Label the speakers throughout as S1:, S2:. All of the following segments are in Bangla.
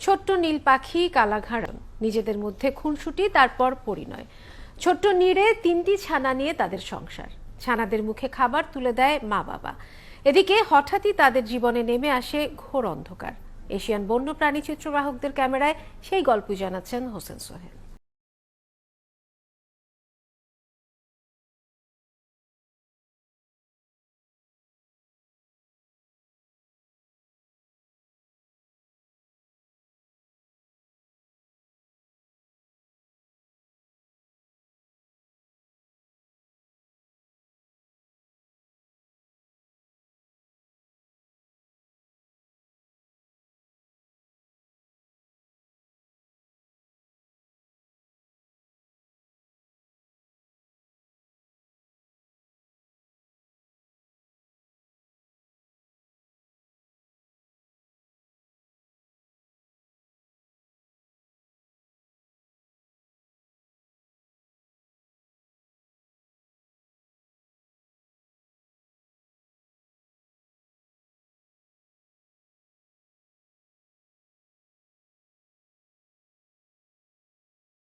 S1: ছোট্ট নীল পাখি কালাঘাড়ন নিজেদের মধ্যে খুনসুটি, তারপর পরিণয়। ছোট্ট নীড়ে তিনটি ছানা নিয়ে তাদের সংসার। ছানাদের মুখে খাবার তুলে দেয় মা বাবা। এদিকে হঠাৎই তাদের জীবনে নেমে আসে ঘোর অন্ধকার। এশিয়ান বন্য প্রাণী চিত্রবাহকদের ক্যামেরায় সেই গল্প জানাচ্ছেন হোসেন সোহেল।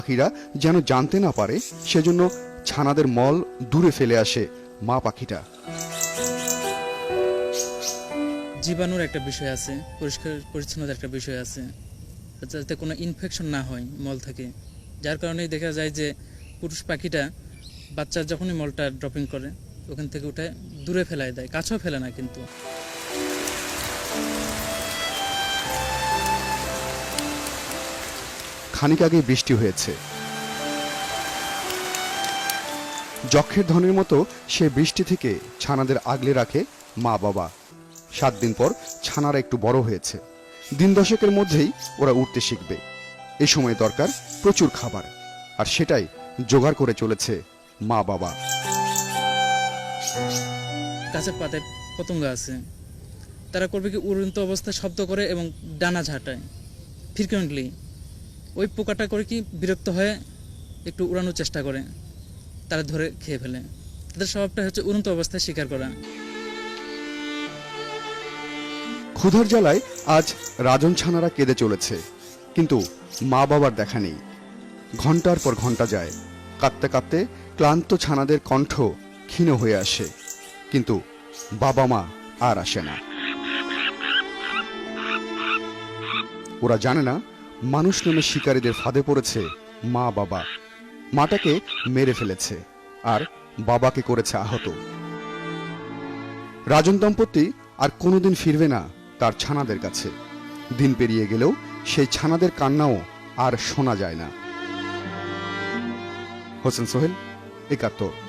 S2: পাখিরা যেন জানতে না পারে, সেজন্য ছানাদের মল দূরে ফেলে আসে মা পাখিটা।
S3: জীবাণুর একটা বিষয় আছে, পরিষ্কার, পরিচ্ছন্নতার একটা বিষয় আছে। যাতে কোনো ইনফেকশন না হয় মল থেকে। যার কারণেই দেখা যায় যে পুরুষ পাখিটা বাচ্চা যখনই মলটা ড্রপিং করে, ওখান থেকে উঠে দূরে ফেলায় দেয়, কাছেও ফেলে না কিন্তু।
S2: খানিক আগে বৃষ্টি হয়েছে। যক্ষের ধনের মতো সে বৃষ্টি থেকে ছানাদের আগলে রাখে মা বাবা। সাত দিন পর ছানারা একটু বড় হয়েছে। দিন দশকের মধ্যেই ওরা উঠতে শিখবে। এ সময় দরকার প্রচুর খাবার। আর সেটাই জোগাড় করে চলেছে মা বাবা।
S3: গাছের পাতায় পতঙ্গ আছে। তারা করবে কি উড়ন্ত অবস্থায় শব্দ করে এবং ডানা ঝাঁটায়। ফ্রিকুয়েন্টলি ওই পোকাটা করে কি বিরক্ত হয়ে একটু উড়ানোর চেষ্টা করে, তারা ধরে খেয়ে ফেলে। তাদের স্বভাবটা হচ্ছে উড়ন্ত অবস্থায় শিকার করা।
S2: ক্ষুধার জ্বালায় আজ রাজন ছানারা কেঁদে চলেছে, কিন্তু মা বাবার দেখা নেই। ঘণ্টার পর ঘণ্টা যায়, কাঁদতে কাঁদতে ক্লান্ত ছানাদের কণ্ঠ ক্ষীণ হয়ে আসে, কিন্তু বাবা মা আর আসে না। ওরা জানে না মানুষ নামে শিকারীদের ফাঁদে পড়েছে মা বাবা। মাটাকে মেরে ফেলেছে আর বাবাকে করেছে আহত। রাজন দম্পতি আর কোনোদিন ফিরবে না তার ছানাদের কাছে। দিন পেরিয়ে গেলেও সেই ছানাদের কান্নাও আর শোনা যায় না। হোসেন সোহেল, একাত্তর।